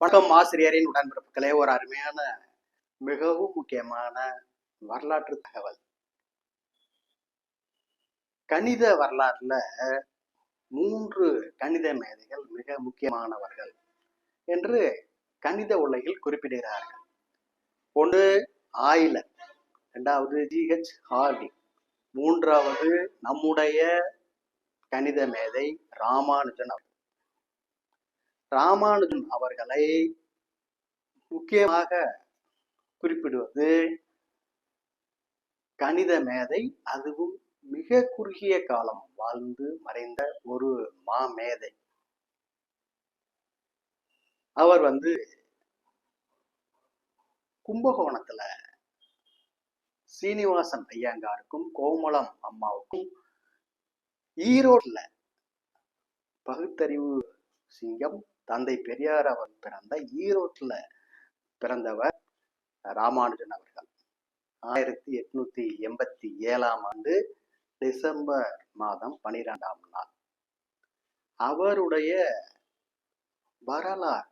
வணக்கம் ஆசிரியரின் உடன்பிறப்புகளே. ஒரு அருமையான மிகவும் முக்கியமான வரலாற்று தகவல். கணித வரலாற்றுல மூன்று கணித மேதைகள் மிக முக்கியமானவர்கள் என்று கணித உலகில் குறிப்பிடுகிறார்கள். ஒன்று ஆயிலர் இரண்டாவது ஜிஹெச் ஹார்டி. மூன்றாவது நம்முடைய கணித மேதை ராமானுஜன் அவர்கள் ராமானுஜன் அவர்களை முக்கியமாக குறிப்பிடுவது கணித மேதை அதுவும் மிக குறுகிய காலம் வாழ்ந்து மறைந்த ஒரு மாமேதை. அவர் வந்து கும்பகோணத்துல சீனிவாசன் ஐயங்காருக்கும் கோமளம் அம்மாவுக்கும் ஈரோட்ல பகுத்தறிவு சிங்கம் தந்தை பெரியார் அவர் பிறந்த ஈரோட்டில் பிறந்தவர் ராமானுஜன் அவர்கள். ஆயிரத்தி எட்நூத்தி எண்பத்தி ஏழாம் ஆண்டு டிசம்பர் மாதம் பனிரெண்டாம் நாள். அவருடைய வரலாறு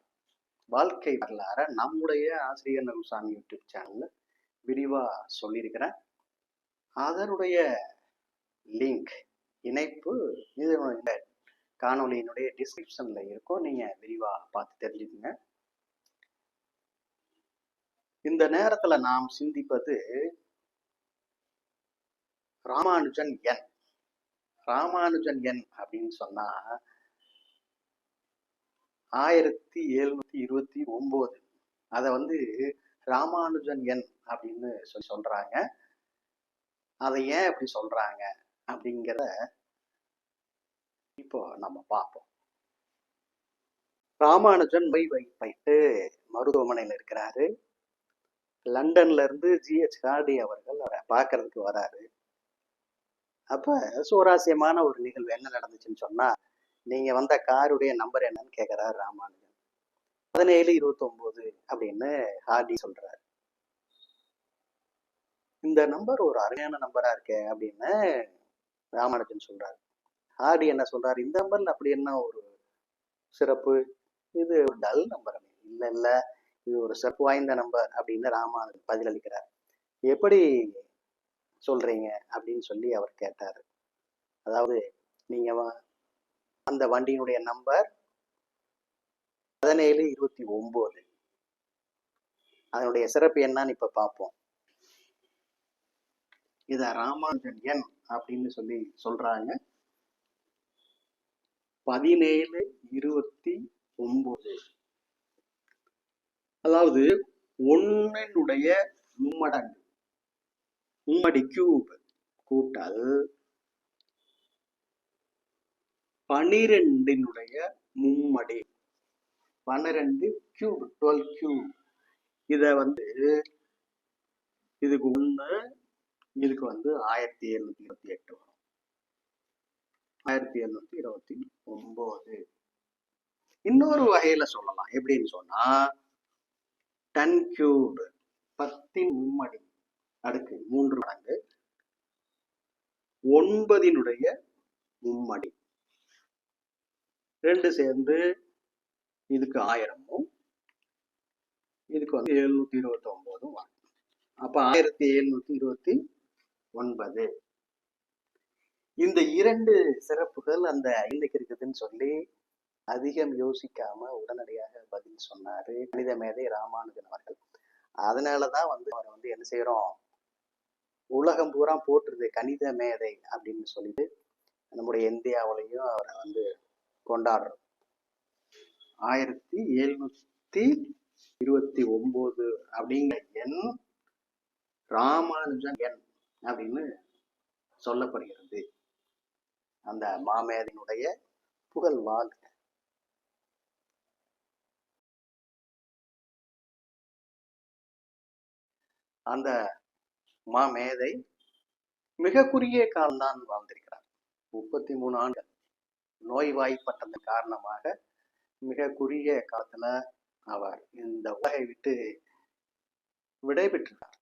வாழ்க்கை வரலாற நம்முடைய ஆசிரியர் நகுசாமி யூடியூப் சேனல்ல விரிவா சொல்லியிருக்கிறேன். அதனுடைய லிங்க் இணைப்பு இந்த காணொலியினுடைய டிஸ்கிரிப்ஷனில் இருக்கும். நீங்கள் விரிவாக பார்த்து தெரிஞ்சுக்குங்க. இந்த நேரத்தில் நாம் சிந்திப்பது ராமானுஜன் என். ராமானுஜன் என் அப்படின்னு சொன்னா ஆயிரத்தி எழுநூத்தி இருபத்தி ஒன்பது அதை வந்து ராமானுஜன் என் அப்படின்னு சொல்லி சொல்றாங்க. அதை ஏன் அப்படி சொல்றாங்க அப்படிங்கிற இப்போ நம்ம பார்ப்போம். ராமானுஜன் நோய் வைப்பைட்டு மருத்துவமனையில் இருக்கிறாரு. லண்டன்ல இருந்து ஜிஹெச் ஹார்டி அவர்கள் அவரை பார்க்கறதுக்கு வராரு. அப்ப சுவாரஸ்யமான ஒரு நிகழ்வு என்ன நடந்துச்சுன்னு சொன்னா நீங்க வந்த காருடைய நம்பர் என்னன்னு கேட்கிறாரு ராமானுஜன். பதினேழு இருபத்தி ஒன்பது அப்படின்னு ஹார்டி சொல்றாரு. இந்த நம்பர் ஒரு அருமையான நம்பரா இருக்கே அப்படின்னு ராமானுஜன் சொல்றாரு. ஹார்டி என்ன சொல்றாரு? இந்த நம்பர்ல அப்படி என்ன ஒரு சிறப்பு? இது டல் நம்பர். இல்ல இல்ல. இது ஒரு சிறப்பு வாய்ந்த நம்பர் அப்படின்னு ராமானுஜன் பதிலளிக்கிறார். எப்படி சொல்றீங்க? அப்படின்னு சொல்லி அவர் கேட்டாரு. அதாவது நீங்க வ- அந்த வண்டியினுடைய நம்பர் பதினேழு இருபத்தி ஒன்பது அதனுடைய சிறப்பு என்னன்னு இப்ப பார்ப்போம் இத ராமானுஜன் எண் அப்படின்னு சொல்லி சொல்றாங்க. பதினேழு இருபத்தி ஒன்பது அதாவது ஒன்னினுடைய மும்மடங்கு. மும்மடி கியூப் கூட்டல் பனிரெண்டினுடைய மும்மடி. பன்னிரெண்டு கியூப் டுவெல் கியூப் இத வந்து இதுக்கு ஒண்ணு இதுக்கு வந்து ஆயிரத்தி எழுநூத்தி இருபத்தி எட்டு வரும். ஆயிரத்தி எழுநூத்தி இருபத்தி ஒன்பது இன்னொரு வகையில சொல்லலாம். எப்படின்னு சொன்னா டன் கியூப் பத்தின் மும்மடி அடுக்கு மூன்று மடங்கு ஒன்பதினுடைய மும்மடி. ரெண்டு சேர்ந்து இதுக்கு ஆயிரமும் இதுக்கு வந்து எழுநூத்தி இருபத்தி ஒன்பதும் வரும். அப்ப ஆயிரத்தி எழுநூத்தி இருபத்தி ஒன்பது. இந்த இரண்டு சிறப்புகள் அந்த ஐந்துக்கு இருக்குதுன்னு சொல்லி அதிகம் யோசிக்காம உடனடியாக பதில் சொன்னாரு. கணித மேதை ராமானுஜன் அவர்கள். அதனாலதான் வந்து அவரை வந்து என்ன செய்யறோம் உலகம் பூரா போட்டுருது கணித மேதை அப்படின்னு சொல்லிட்டு நம்முடைய இந்தியாவிலையும் அவரை வந்து கொண்டாடுறோம். ஆயிரத்தி எழுநூத்தி இருபத்தி ஒன்பது அப்படிங்கிற எண் ராமானுஜன் எண் அப்படின்னு சொல்லப்படுகிறது. அந்த மாமேதையினுடைய புகழ் வாழ்க. அந்த மாமேதை மிக குறுகிய காலம்தான் வாழ்ந்திருக்கிறார். முப்பத்தி மூணு ஆண்டுகள். நோய்வாய்ப்பட்டதன் காரணமாக மிக குறுகிய காலத்துல அவர் இந்த உலகை விட்டு விடைபெற்றிருக்கார்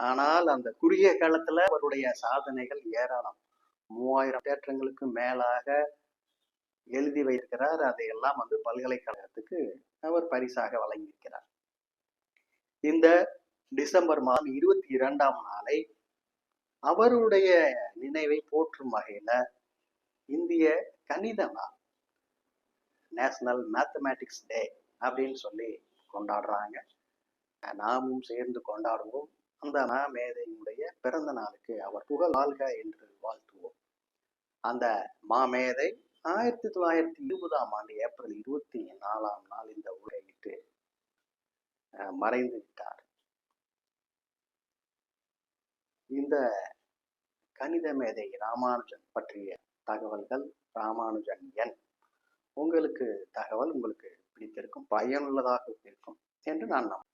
ஆனால் அந்த குறுகிய காலத்துல அவருடைய சாதனைகள் ஏராளம். மூவாயிரம் தேற்றங்களுக்கு மேலாக எழுதி வைத்திருக்கிறார். அதையெல்லாம் வந்து பல்கலைக்கழகத்துக்கு அவர் பரிசாக வழங்கியிருக்கிறார். இந்த டிசம்பர் மாதம் இருபத்தி இரண்டாம் நாளை அவருடைய நினைவை போற்றும் வகையில இந்திய கணித நாள் நேஷனல் மேத்தமேட்டிக்ஸ் டே அப்படின்னு சொல்லி கொண்டாடுறாங்க. நாமும் சேர்ந்து கொண்டாடுவோம். அந்த மேதையினுடைய பிறந்த நாளுக்கு அவர் புகழ் வாழ்க என்று அந்த மாமேதை ஆயிரத்தி தொள்ளாயிரத்தி இருபதாம் ஆண்டு ஏப்ரல் இருபத்தி நாலாம் நாள் இந்த உரை விட்டு மறைந்து விட்டார். இந்த கணித மேதை ராமானுஜன் பற்றிய தகவல்கள் ராமானுஜன் எண் உங்களுக்கு தகவல் உங்களுக்கு பிடித்திருக்கும் பயனுள்ளதாக இருக்கும் என்று நான் நம்ப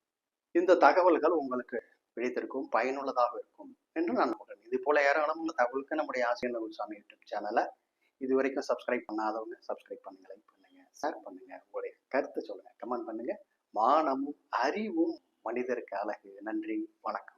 இந்த தகவல்கள் உங்களுக்கு பிடித்திருக்கும் பயனுள்ளதாக இருக்கும் என்று நான் இது போல ஏராளமான தகவலுக்கு நம்முடைய ஆசிரியர் சுவாமி யூடியூப் சேனலை இது வரைக்கும் சப்ஸ்கிரைப் பண்ணாதவங்க சப்ஸ்கிரைப் பண்ணுங்க லைக் பண்ணுங்க ஷேர் பண்ணுங்க. உங்களுடைய கருத்தை சொல்லுங்க கமெண்ட் பண்ணுங்க. மானமும் அறிவும் மனிதருக்கு அழகு. நன்றி வணக்கம்.